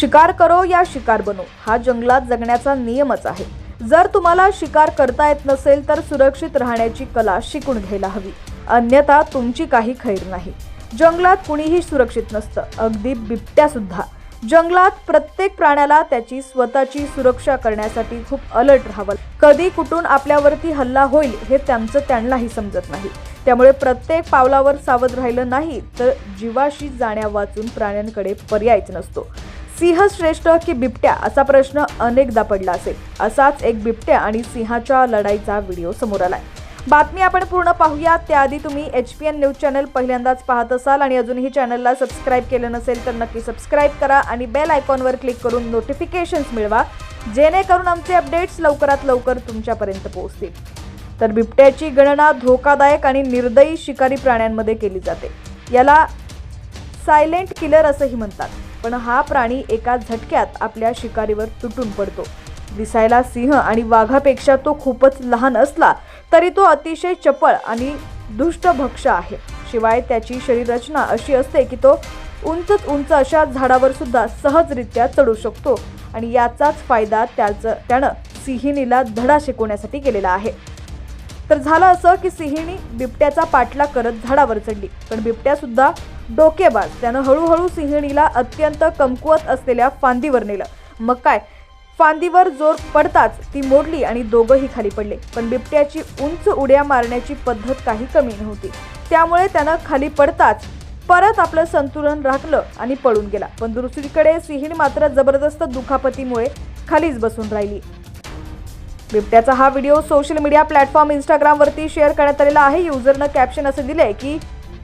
शिकार करो या शिकार बनो. हा जंगलात जगण्याचा नियमच आहे. जर तुम्हाला शिकार करता येत नसेल तर सुरक्षित राहण्याची कला शिकून घ्यायला हवी. अन्यथा तुमची काही खैर नाही. जंगलात कुणीही सुरक्षित नसतं. अगदी बिबट्या सुद्धा. जंगलात प्रत्येक प्राण्याला त्याची स्वतःची सुरक्षा करण्यासाठी खूप अलर्ट राहावं. कधी कुठून आपल्यावरती हल्ला होईल हे त्यांचं त्यांनाही समजत नाही. त्यामुळे प्रत्येक पावलावर सावध राहिलं नाही तर जीवाशी जाण्या वाचून प्राण्यांकडे पर्यायच नसतो. सिंह श्रेष्ठ की बिबट्या असा प्रश्न अनेकदा पडला असेल. असाच एक बिबट्या आणि सिंहाच्या लढाईचा व्हिडिओ समोर आलाय. बातमी आपण पूर्ण पाहूया. त्याआधी तुम्ही H P N news channel पहिल्यांदाच पाहत असाल आणि अजूनही चॅनलला सबस्क्राईब केलं नसेल तर नक्की सबस्क्राईब करा आणि बेल आयकॉनवर क्लिक करून नोटिफिकेशन्स मिळवा जेणेकरून आमचे अपडेट्स लवकरात लवकर तुमच्यापर्यंत पोहोचतील. तर बिबट्याची गणना धोकादायक आणि निर्दयी शिकारी प्राण्यांमध्ये केली जाते. याला सायलेंट किलर असंही म्हणतात. पण हा प्राणी एका झटक्यात आपल्या शिकारीवर तुटून पडतो. दिसायला सिंह आणि वाघापेक्षा तो खूपच लहान असला तरी तो अतिशय चपळ आणि दुष्टभक्ष आहे. शिवाय त्याची शरीररचना अशी असते की तो उंचच उंच अशा झाडावर सुद्धा सहजरित्या चढू शकतो आणि याचाच फायदा त्याचं त्यानं सिंहिणीला धडा शिकवण्यासाठी केलेला आहे. तर झालं असं की सिंहिणी बिबट्याचा पाठलाग करत झाडावर चढली. पण बिबट्यासुद्धा डोकेबाज त्यानं हळूहळू सिंहणीला अत्यंत कमकुवत असलेल्या फांदीवर नेलं. मग काय? फांदीवर जोर पडताच ती मोडली आणि दोघंही खाली पडले. पण बिबट्याची उंच उड्या मारण्याची पद्धत काही कमी नव्हती. त्यामुळे त्यानं खाली पडताच परत आपलं संतुलन राखलं आणि पळून गेला. पण दुसरीकडे सिंहीण मात्र जबरदस्त दुखापतीमुळे खालीच बसून राहिली. बिबट्याचा हा व्हिडिओ सोशल मीडिया प्लॅटफॉर्म इंस्टाग्रामवरती शेअर करण्यात आलेला आहे. युजरनं कॅप्शन असे दिले की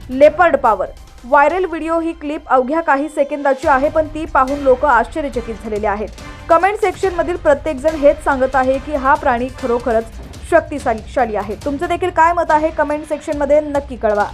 लेपर्ड पॉवर. व्हायरल व्हिडिओ ही क्लिप अवघ्या काही सेकंदाची आहे पण ती पाहून लोक आश्चर्यचकित झालेले आहेत. कमेंट सेक्शनमधील प्रत्येकजण हेच सांगत आहे की हा प्राणी खरोखरच शक्तिशाली आहे. तुमचं देखील काय मत आहे? कमेंट सेक्शनमध्ये नक्की कळवा.